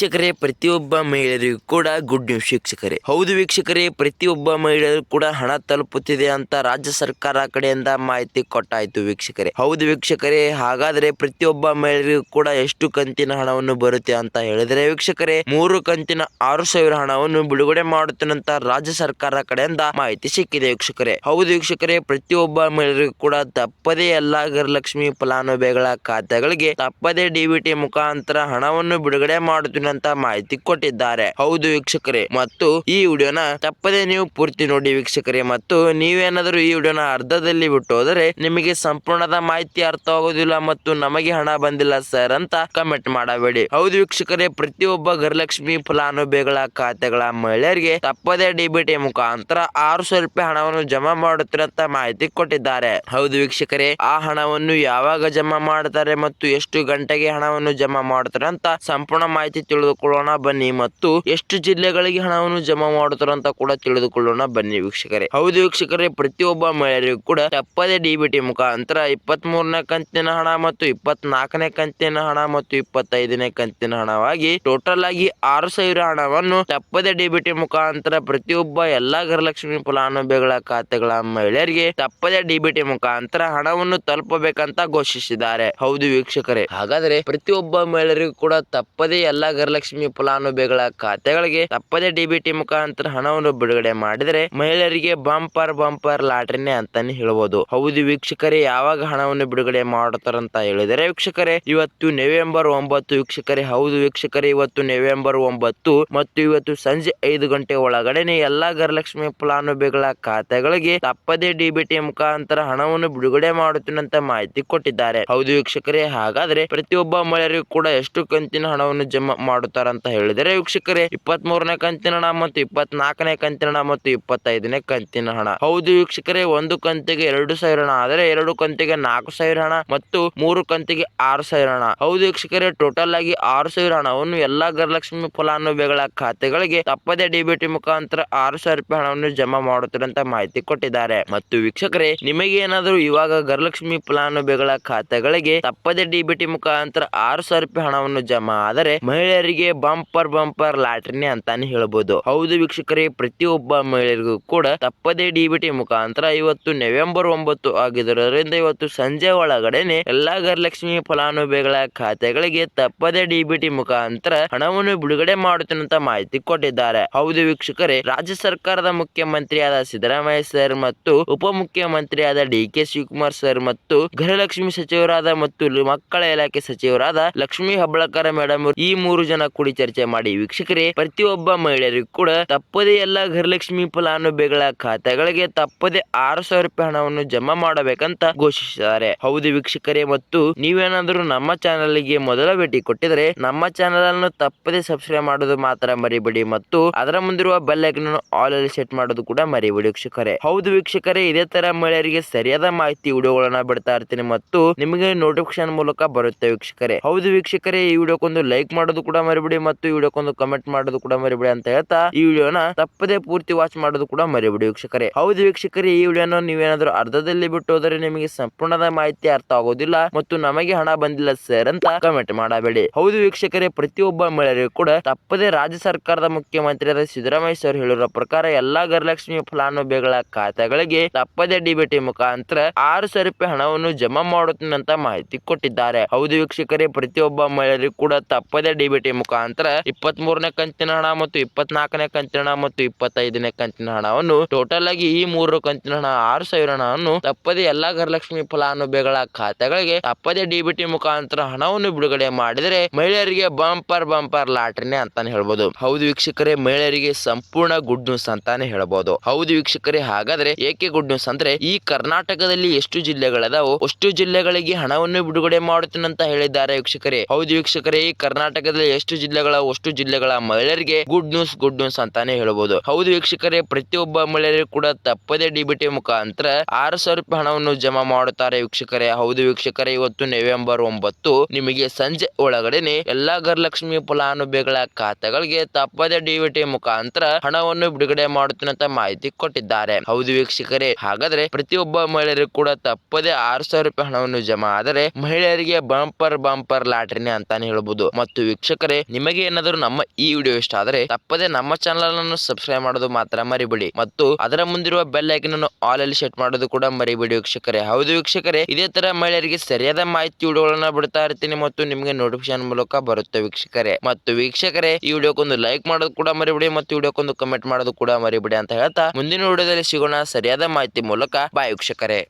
ವೀಕ್ಷಕರೇ, ಪ್ರತಿಯೊಬ್ಬ ಮಹಿಳೆಯರಿಗೂ ಕೂಡ ಗುಡ್ ನ್ಯೂಸ್ ವೀಕ್ಷಕರೇ. ಹೌದು ವೀಕ್ಷಕರೇ, ಪ್ರತಿಯೊಬ್ಬ ಮಹಿಳೆಯರು ಕೂಡ ಹಣ ತಲುಪುತ್ತಿದೆ ಅಂತ ರಾಜ್ಯ ಸರ್ಕಾರ ಕಡೆಯಿಂದ ಮಾಹಿತಿ ಕೊಟ್ಟಾಯ್ತು ವೀಕ್ಷಕರೇ. ಹೌದು ವೀಕ್ಷಕರೇ, ಹಾಗಾದ್ರೆ ಪ್ರತಿಯೊಬ್ಬ ಮಹಿಳೆಯರಿಗೂ ಕೂಡ ಎಷ್ಟು ಕಂತಿನ ಹಣವನ್ನು ಬರುತ್ತೆ ಅಂತ ಹೇಳಿದ್ರೆ ವೀಕ್ಷಕರೇ, ಮೂರು ಕಂತಿನ ಆರು ಸಾವಿರ ಹಣವನ್ನು ಬಿಡುಗಡೆ ಮಾಡುತ್ತಿನಂತ ರಾಜ್ಯ ಸರ್ಕಾರ ಕಡೆಯಿಂದ ಮಾಹಿತಿ ಸಿಕ್ಕಿದೆ ವೀಕ್ಷಕರೇ. ಹೌದು ವೀಕ್ಷಕರೇ, ಪ್ರತಿಯೊಬ್ಬ ಮಹಿಳೆಯರಿಗೂ ಕೂಡ ತಪ್ಪದೇ ಎಲ್ಲಾ ಗೃಹಲಕ್ಷ್ಮಿ ಫಲಾನುಭವಿಗಳ ಖಾತೆಗಳಿಗೆ ತಪ್ಪದೇ ಡಿಬಿಟಿ ಮುಖಾಂತರ ಹಣವನ್ನು ಬಿಡುಗಡೆ ಮಾಡುತ್ತೀನಿ ಅಂತ ಮಾಹಿತಿ ಕೊಟ್ಟಿದ್ದಾರೆ. ಹೌದು ವೀಕ್ಷಕರೇ. ಮತ್ತು ಈ ವಿಡಿಯೋನ ತಪ್ಪದೇ ನೀವು ಪೂರ್ತಿ ನೋಡಿ ವೀಕ್ಷಕರೇ. ಮತ್ತು ನೀವೇನಾದರೂ ಈ ವಿಡಿಯೋನ ಅರ್ಧದಲ್ಲಿ ಬಿಟ್ಟು ಹೋದರೆ ನಿಮಗೆ ಸಂಪೂರ್ಣದ ಮಾಹಿತಿ ಅರ್ಥ ಆಗೋದಿಲ್ಲ ಮತ್ತು ನಮಗೆ ಹಣ ಬಂದಿಲ್ಲ ಸರ್ ಅಂತ ಕಮೆಂಟ್ ಮಾಡಬೇಡಿ. ಹೌದು ವೀಕ್ಷಕರೇ, ಪ್ರತಿಯೊಬ್ಬ ಗೃಹಲಕ್ಷ್ಮಿ ಫಲಾನುಭವಿಗಳ ಖಾತೆಗಳ ಮಹಿಳೆಯರಿಗೆ ತಪ್ಪದೇ ಡಿಬಿಟಿ ಮುಖಾಂತರ ಆರು ಸಾವಿರ ರೂಪಾಯಿ ಹಣವನ್ನು ಜಮಾ ಮಾಡುತ್ತಿರ ಅಂತ ಮಾಹಿತಿ ಕೊಟ್ಟಿದ್ದಾರೆ. ಹೌದು ವೀಕ್ಷಕರೇ, ಆ ಹಣವನ್ನು ಯಾವಾಗ ಜಮಾ ಮಾಡ್ತಾರೆ ಮತ್ತು ಎಷ್ಟು ಗಂಟೆಗೆ ಹಣವನ್ನು ಜಮಾ ಮಾಡುತ್ತಾರೆ ಅಂತ ಸಂಪೂರ್ಣ ಮಾಹಿತಿ ತಿಳಿದುಕೊಳ್ಳೋಣ, ಬನ್ನಿ. ಮತ್ತು ಎಷ್ಟು ಜಿಲ್ಲೆಗಳಿಗೆ ಹಣವನ್ನು ಜಮಾ ಮಾಡುತ್ತಾರೆ ಅಂತ ಕೂಡ ತಿಳಿದುಕೊಳ್ಳೋಣ, ಬನ್ನಿ ವೀಕ್ಷಕರೇ. ಹೌದು ವೀಕ್ಷಕರೇ, ಪ್ರತಿಯೊಬ್ಬ ಮಹಿಳೆಯರಿಗೂ ಕೂಡ ತಪ್ಪದೇ ಡಿಬಿಟಿ ಮುಖಾಂತರ ಇಪ್ಪತ್ತ್ ಮೂರನೇ ಕಂತಿನ ಹಣ ಮತ್ತು ಇಪ್ಪತ್ನಾಲ್ಕನೇ ಕಂತಿನ ಹಣ ಮತ್ತು ಇಪ್ಪತ್ತೈದನೇ ಕಂತಿನ ಹಣವಾಗಿ ಟೋಟಲ್ ಆಗಿ ಆರು ಸಾವಿರ ಹಣವನ್ನು ತಪ್ಪದೇ ಡಿಬಿಟಿ ಮುಖಾಂತರ ಪ್ರತಿಯೊಬ್ಬ ಎಲ್ಲಾ ಗೃಹಲಕ್ಷ್ಮಿ ಫಲಾನುಭವಿಗಳ ಖಾತೆಗಳ ಮಹಿಳೆಯರಿಗೆ ತಪ್ಪದೇ ಡಿಬಿಟಿ ಮುಖಾಂತರ ಹಣವನ್ನು ತಲುಪಬೇಕಂತ ಘೋಷಿಸಿದ್ದಾರೆ. ಹೌದು ವೀಕ್ಷಕರೇ. ಹಾಗಾದ್ರೆ ಪ್ರತಿಯೊಬ್ಬ ಮಹಿಳೆಯರಿಗೂ ಕೂಡ ತಪ್ಪದೇ ಎಲ್ಲಾ ಗೃಹಲಕ್ಷ್ಮಿ ಫಲಾನುಭವಿಗಳ ಖಾತೆಗಳಿಗೆ ತಪ್ಪದೇ ಡಿಬಿಟಿ ಮುಖಾಂತರ ಹಣವನ್ನು ಬಿಡುಗಡೆ ಮಾಡಿದರೆ ಮಹಿಳೆಯರಿಗೆ ಬಂಪರ್ ಬಂಪರ್ ಲಾಟ್ರಿನೇ ಅಂತಾನೆ ಹೇಳಬಹುದು ಹೌದು ವೀಕ್ಷಕರೇ, ಯಾವಾಗ ಹಣವನ್ನು ಬಿಡುಗಡೆ ಮಾಡುತ್ತಾರಂತ ಹೇಳಿದರೆ ವೀಕ್ಷಕರೇ, ಇವತ್ತು ನವೆಂಬರ್ ಒಂಬತ್ತು ವೀಕ್ಷಕರೇ, ಹೌದು ವೀಕ್ಷಕರೇ, ಇವತ್ತು ನವೆಂಬರ್ ಒಂಬತ್ತು ಮತ್ತು ಇವತ್ತು ಸಂಜೆ ಐದು ಗಂಟೆ ಒಳಗಡೆನೆ ಎಲ್ಲಾ ಗರಲಕ್ಷ್ಮಿ ಫಲಾನುಭವಿಗಳ ಖಾತೆಗಳಿಗೆ ತಪ್ಪದೇ ಡಿಬಿಟಿ ಮುಖಾಂತರ ಹಣವನ್ನು ಬಿಡುಗಡೆ ಮಾಡುತ್ತಿನಂತ ಮಾಹಿತಿ ಕೊಟ್ಟಿದ್ದಾರೆ. ಹೌದು ವೀಕ್ಷಕರೇ, ಹಾಗಾದ್ರೆ ಪ್ರತಿಯೊಬ್ಬ ಮಹಿಳೆಯರಿಗೂ ಕೂಡ ಎಷ್ಟು ಕಂತಿನ ಹಣವನ್ನು ಜಮಾ ಮಾಡುತ್ತಾರಂತ ಹೇಳಿದರೆ, ವೀಕ್ಷಕರೇ ಇಪ್ಪತ್ತ್ ಮೂರನೇ ಕಂತಿನ ಹಣ ಮತ್ತು ಇಪ್ಪತ್ನಾಲ್ಕನೇ ಕಂತಿನ ಹಣ ಮತ್ತು ಇಪ್ಪತ್ತೈದನೇ ಕಂತಿನ ಹಣ. ಹೌದು ವೀಕ್ಷಕರೇ, ಒಂದು ಕಂತಿಗೆ ಎರಡು ಸಾವಿರ ಹಣ, ಆದರೆ ಎರಡು ಕಂತಿಗೆ ನಾಲ್ಕು ಸಾವಿರ ಹಣ ಮತ್ತು ಮೂರು ಕಂತಿಗೆ ಆರು ಸಾವಿರ ಹಣ. ಹೌದು ವೀಕ್ಷಕರೇ ಟೋಟಲ್ ಆಗಿ ಆರು ಸಾವಿರ ಹಣವನ್ನು ಎಲ್ಲಾ ಗೃಹಲಕ್ಷ್ಮಿ ಫಲಾನುಭವಿಗಳ ಖಾತೆಗಳಿಗೆ ತಪ್ಪದೇ ಡಿಬಿಟಿ ಮುಖಾಂತರ ಆರು ಸಾವಿರ ರೂಪಾಯಿ ಹಣವನ್ನು ಜಮಾ ಮಾಡುತ್ತಾರೆ ಅಂತ ಮಾಹಿತಿ ಕೊಟ್ಟಿದ್ದಾರೆ. ಮತ್ತು ವೀಕ್ಷಕರೇ, ನಿಮಗೆ ಏನಾದರೂ ಇವಾಗ ಗೃಹಲಕ್ಷ್ಮಿ ಫಲಾನುಭವಿಗಳ ಖಾತೆಗಳಿಗೆ ತಪ್ಪದೇ ಡಿಬಿಟಿ ಮುಖಾಂತರ ಆರು ಸಾವಿರ ರೂಪಾಯಿ ಹಣವನ್ನು ಜಮಾ ಆದರೆ ಮಹಿಳೆಯರಿಗೆ ಬಂಪರ್ ಬಂಪರ್ ಲಾಟ್ರಿನೇ ಅಂತಾನೆ ಹೇಳ್ಬೋದು. ಹೌದು ವೀಕ್ಷಕರೇ, ಪ್ರತಿಯೊಬ್ಬ ಮಹಿಳೆಯರಿಗೂ ಕೂಡ ತಪ್ಪದೇ ಡಿಬಿಟಿ ಮುಖಾಂತರ ಇವತ್ತು ನವೆಂಬರ್ ಒಂಬತ್ತು ಆಗಿದ್ದರಿಂದ ಇವತ್ತು ಸಂಜೆ ಒಳಗಡೆನೆ ಎಲ್ಲಾ ಗರಲಕ್ಷ್ಮಿ ಫಲಾನುಭವಿಗಳ ಖಾತೆಗಳಿಗೆ ತಪ್ಪದೇ ಡಿಬಿಟಿ ಮುಖಾಂತರ ಹಣವನ್ನು ಬಿಡುಗಡೆ ಮಾಡುತ್ತೆ ಅಂತ ಮಾಹಿತಿ ಕೊಟ್ಟಿದ್ದಾರೆ. ಹೌದು ವೀಕ್ಷಕರೇ, ರಾಜ್ಯ ಸರ್ಕಾರದ ಮುಖ್ಯಮಂತ್ರಿಯಾದ ಸಿದ್ದರಾಮಯ್ಯ ಸರ್ ಮತ್ತು ಉಪಮುಖ್ಯಮಂತ್ರಿಯಾದ ಡಿ ಕೆ ಶಿವಕುಮಾರ್ ಸರ್ ಮತ್ತು ಗೃಹಲಕ್ಷ್ಮಿ ಸಚಿವರಾದ ಮತ್ತು ಮಕ್ಕಳ ಇಲಾಖೆ ಸಚಿವರಾದ ಲಕ್ಷ್ಮಿ ಹಬ್ಬಳಕರ ಮೇಡಮ್ ಈ ಮೂರು ಜನ ಕೂಡಿ ಚರ್ಚೆ ಮಾಡಿ ವೀಕ್ಷಕರೇ, ಪ್ರತಿಯೊಬ್ಬ ಮಹಿಳೆಯರಿಗೂ ಕೂಡ ತಪ್ಪದೇ ಎಲ್ಲ ಗೃಹಲಕ್ಷ್ಮಿ ಫಲಾನುಭವಿಗಳ ಖಾತೆಗಳಿಗೆ ತಪ್ಪದೇ ಆರು ಸಾವಿರ ರೂಪಾಯಿ ಹಣವನ್ನು ಜಮಾ ಮಾಡಬೇಕಂತ ಘೋಷಿಸಿದ್ದಾರೆ. ಹೌದು ವೀಕ್ಷಕರೇ, ಮತ್ತು ನೀವೇನಾದರೂ ನಮ್ಮ ಚಾನೆಲ್ಗೆ ಮೊದಲ ಭೇಟಿ ಕೊಟ್ಟಿದ್ರೆ ನಮ್ಮ ಚಾನೆಲ್ ಅನ್ನು ತಪ್ಪದೇ ಸಬ್ಸ್ಕ್ರೈಬ್ ಮಾಡೋದು ಮಾತ್ರ ಮರಿಬೇಡಿ, ಮತ್ತು ಅದರ ಮುಂದಿರುವ ಬೆಲ್ ಐಕನ್ ಆಲ್ ಅಲ್ಲಿ ಸೆಟ್ ಮಾಡೋದು ಕೂಡ ಮರಿಬೇಡಿ ವೀಕ್ಷಕರೇ. ಹೌದು ವೀಕ್ಷಕರೇ, ಇದೇ ತರ ಮಹಿಳೆಯರಿಗೆ ಸರಿಯಾದ ಮಾಹಿತಿ ವಿಡಿಯೋಗಳನ್ನ ಬಿಡ್ತಾ ಇರ್ತೀನಿ, ಮತ್ತು ನಿಮಗೆ ನೋಟಿಫಿಕೇಶನ್ ಮೂಲಕ ಬರುತ್ತೆ ವೀಕ್ಷಕರೇ. ಹೌದು ವೀಕ್ಷಕರೇ, ಈ ವಿಡಿಯೋಕ್ಕೊಂದು ಲೈಕ್ ಮಾಡೋದು ಕೂಡ ಮರಿಬೇಡಿ ಮತ್ತು ಈ ವಿಡಿಯೋಕ್ಕೊಂದು ಕಮೆಂಟ್ ಮಾಡೋದು ಕೂಡ ಮರಿಬಿಡಿ ಅಂತ ಹೇಳ್ತಾ ಈ ವಿಡಿಯೋನ ತಪ್ಪದೇ ಪೂರ್ತಿ ವಾಚ್ ಮಾಡೋದು ಕೂಡ ಮರಿಬಿಡಿ ವೀಕ್ಷಕರೇ. ಹೌದು ವೀಕ್ಷಕರೇ, ಈ ವಿಡಿಯೋನ ನೀವೇನಾದ್ರೂ ಅರ್ಧದಲ್ಲಿ ಬಿಟ್ಟು ಹೋದರೆ ನಿಮಗೆ ಸಂಪೂರ್ಣದ ಮಾಹಿತಿ ಅರ್ಥ ಆಗೋದಿಲ್ಲ ಮತ್ತು ನಮಗೆ ಹಣ ಬಂದಿಲ್ಲ ಸರ್ ಅಂತ ಕಮೆಂಟ್ ಮಾಡಬೇಡಿ. ಹೌದು ವೀಕ್ಷಕರೇ, ಪ್ರತಿಯೊಬ್ಬ ಮಹಿಳೆಯರಿಗೂ ಕೂಡ ತಪ್ಪದೇ ರಾಜ್ಯ ಸರ್ಕಾರದ ಮುಖ್ಯಮಂತ್ರಿಯಾದ ಸಿದ್ದರಾಮಯ್ಯ ಸರ್ ಹೇಳಿರೋ ಪ್ರಕಾರ ಎಲ್ಲಾ ಗೃಹಲಕ್ಷ್ಮಿ ಫಲಾನುಭವಿಗಳ ಖಾತೆಗಳಿಗೆ ತಪ್ಪದೇ ಡಿಬಿಟಿ ಮುಖಾಂತರ ಆರು ಸಾವಿರ ರೂಪಾಯಿ ಹಣವನ್ನು ಜಮಾ ಮಾಡುತ್ತೇನೆ ಅಂತ ಮಾಹಿತಿ ಕೊಟ್ಟಿದ್ದಾರೆ. ಹೌದು ವೀಕ್ಷಕರೇ, ಪ್ರತಿಯೊಬ್ಬ ಮಹಿಳೆಯರಿಗೂ ಕೂಡ ತಪ್ಪದೇ ಡಿಬಿಟಿ ಮುಖಾಂತರ ಇಪ್ಪತ್ತ್ ಮೂರನೇ ಕಂತಿನ ಹಣ ಮತ್ತು ಇಪ್ಪತ್ನಾಲ್ಕನೇ ಕಂತಿನ ಹಣ ಮತ್ತು ಇಪ್ಪತ್ತೈದನೇ ಕಂತಿನ ಹಣವನ್ನು ಟೋಟಲ್ ಆಗಿ ಈ ಮೂರು ಕಂತಿನ ಹಣ, ಆರು ಸಾವಿರ ಹಣವನ್ನು ತಪ್ಪದೇ ಎಲ್ಲಾ ಗೃಹಲಕ್ಷ್ಮಿ ಫಲಾನುಭವಿಗಳ ಖಾತೆಗಳಿಗೆ ತಪ್ಪದೇ ಡಿಬಿಟಿ ಮುಖಾಂತರ ಹಣವನ್ನು ಬಿಡುಗಡೆ ಮಾಡಿದರೆ ಮಹಿಳೆಯರಿಗೆ ಬಂಪರ್ ಬಂಪರ್ ಲಾಟ್ರಿನೇ ಅಂತಾನೆ ಹೇಳ್ಬೋದು. ಹೌದು ವೀಕ್ಷಕರೇ, ಮಹಿಳೆಯರಿಗೆ ಸಂಪೂರ್ಣ ಗುಡ್ ನ್ಯೂಸ್ ಅಂತಾನೆ ಹೇಳ್ಬೋದು. ಹೌದು ವೀಕ್ಷಕರೇ, ಹಾಗಾದ್ರೆ ಏಕೆ ಗುಡ್ ನ್ಯೂಸ್ ಅಂದ್ರೆ ಈ ಕರ್ನಾಟಕದಲ್ಲಿ ಎಷ್ಟು ಜಿಲ್ಲೆಗಳಿದಾವೋ, ಅಷ್ಟು ಜಿಲ್ಲೆಗಳಿಗೆ ಹಣವನ್ನು ಬಿಡುಗಡೆ ಮಾಡುತ್ತೇನೆ ಅಂತ ಹೇಳಿದ್ದಾರೆ ವೀಕ್ಷಕರೇ. ಹೌದು ವೀಕ್ಷಕರೇ, ಈ ಕರ್ನಾಟಕದಲ್ಲಿ ಎಷ್ಟು ಜಿಲ್ಲೆಗಳ, ಅಷ್ಟು ಜಿಲ್ಲೆಗಳ ಮಹಿಳೆಯರಿಗೆ ಗುಡ್ ನ್ಯೂಸ್ ಗುಡ್ ನ್ಯೂಸ್ ಅಂತಾನೆ ಹೇಳಬಹುದು ಹೌದು ವೀಕ್ಷಕರೇ, ಪ್ರತಿಯೊಬ್ಬ ಮಹಿಳೆಯರು ಕೂಡ ತಪ್ಪದೇ ಡಿಬಿಟಿ ಮುಖಾಂತರ ಆರು ಸಾವಿರ ರೂಪಾಯಿ ಹಣವನ್ನು ಜಮಾ ಮಾಡುತ್ತಾರೆ ವೀಕ್ಷಕರೇ. ಹೌದು ವೀಕ್ಷಕರೇ, ಇವತ್ತು ನವೆಂಬರ್ ಒಂಬತ್ತು, ನಿಮಗೆ ಸಂಜೆ ಒಳಗಡೆನೆ ಎಲ್ಲಾ ಗೃಹಲಕ್ಷ್ಮಿ ಫಲಾನುಭವಿಗಳ ಖಾತೆಗಳಿಗೆ ತಪ್ಪದೇ ಡಿಬಿಟಿ ಮುಖಾಂತರ ಹಣವನ್ನು ಬಿಡುಗಡೆ ಮಾಡುತ್ತೇನೆ ಅಂತ ಮಾಹಿತಿ ಕೊಟ್ಟಿದ್ದಾರೆ. ಹೌದು ವೀಕ್ಷಕರೇ, ಹಾಗಾದ್ರೆ ಪ್ರತಿಯೊಬ್ಬ ಮಹಿಳೆಯರು ಕೂಡ ತಪ್ಪದೇ ಆರು ಸಾವಿರ ರೂಪಾಯಿ ಹಣವನ್ನು ಜಮಾ ಆದರೆ ಮಹಿಳೆಯರಿಗೆ ಬಂಪರ್ ಬಂಪರ್ ಲಾಟ್ರಿನೇ ಅಂತಾನೆ ಹೇಳಬಹುದು ಮತ್ತು ವೀಕ್ಷಕರೇ ನಿಮಗೆ ಏನಾದರೂ ನಮ್ಮ ಈ ವಿಡಿಯೋ ಇಷ್ಟ ಆದರೆ ತಪ್ಪದೆ ನಮ್ಮ ಚಾನಲ್ ಅನ್ನು ಸಬ್ಸ್ಕ್ರೈಬ್ ಮಾಡೋದು ಮಾತ್ರ ಮರಿಬೇಡಿ ಮತ್ತು ಅದರ ಮುಂದಿರುವ ಬೆಲ್ ಐಕನ್ ಅನ್ನು ಆಲ್ ಅಲ್ಲಿ ಸೆಟ್ ಮಾಡೋದು ಕೂಡ ಮರಿಬೇಡಿ ವೀಕ್ಷಕರೇ. ಹೌದು ವೀಕ್ಷಕರೇ, ಇದೇ ತರ ಮಹಿಳೆಯರಿಗೆ ಸರಿಯಾದ ಮಾಹಿತಿ ವಿಡಿಯೋಗಳನ್ನ ಬಿಡ್ತಾ ಇರ್ತೀನಿ ಮತ್ತು ನಿಮಗೆ ನೋಟಿಫಿಕೇಶನ್ ಮೂಲಕ ಬರುತ್ತೆ ವೀಕ್ಷಕರೇ. ಮತ್ತು ವೀಕ್ಷಕರೇ, ಈ ವಿಡಿಯೋಕ್ಕೊಂದು ಲೈಕ್ ಮಾಡೋದು ಕೂಡ ಮರಿಬೇಡಿ ಮತ್ತು ವಿಡಿಯೋಕ್ಕೊಂದು ಕಮೆಂಟ್ ಮಾಡೋದು ಕೂಡ ಮರಿಬೇಡಿ ಅಂತ ಹೇಳ್ತಾ ಮುಂದಿನ ವಿಡಿಯೋದಲ್ಲಿ ಸಿಗೋಣ. ಸರಿಯಾದ ಮಾಹಿತಿ ಮೂಲಕ ಬಾಯ್ ವೀಕ್ಷಕರೇ.